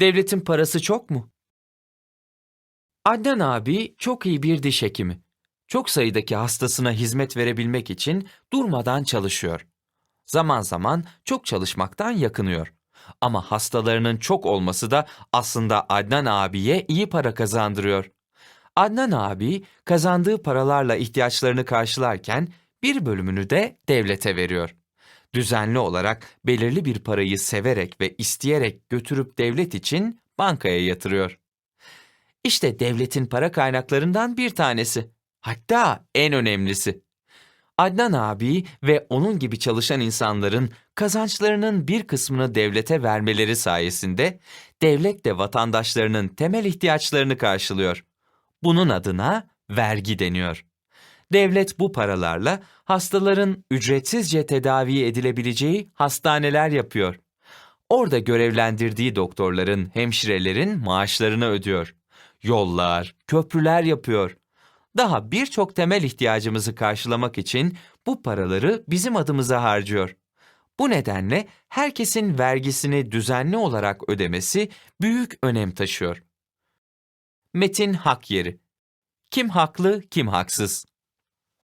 Devletin parası çok mu? Adnan abi çok iyi bir diş hekimi. Çok sayıdaki hastasına hizmet verebilmek için durmadan çalışıyor. Zaman zaman çok çalışmaktan yakınıyor. Ama hastalarının çok olması da aslında Adnan abiye iyi para kazandırıyor. Adnan abi kazandığı paralarla ihtiyaçlarını karşılarken bir bölümünü de devlete veriyor. Düzenli olarak belirli bir parayı severek ve isteyerek götürüp devlet için bankaya yatırıyor. İşte devletin para kaynaklarından bir tanesi. Hatta en önemlisi. Adnan abi ve onun gibi çalışan insanların kazançlarının bir kısmını devlete vermeleri sayesinde devlet de vatandaşlarının temel ihtiyaçlarını karşılıyor. Bunun adına vergi deniyor. Devlet bu paralarla hastaların ücretsizce tedavi edilebileceği hastaneler yapıyor. Orada görevlendirdiği doktorların, hemşirelerin maaşlarını ödüyor. Yollar, köprüler yapıyor. Daha birçok temel ihtiyacımızı karşılamak için bu paraları bizim adımıza harcıyor. Bu nedenle herkesin vergisini düzenli olarak ödemesi büyük önem taşıyor. Metin hak yeri. Kim haklı, kim haksız?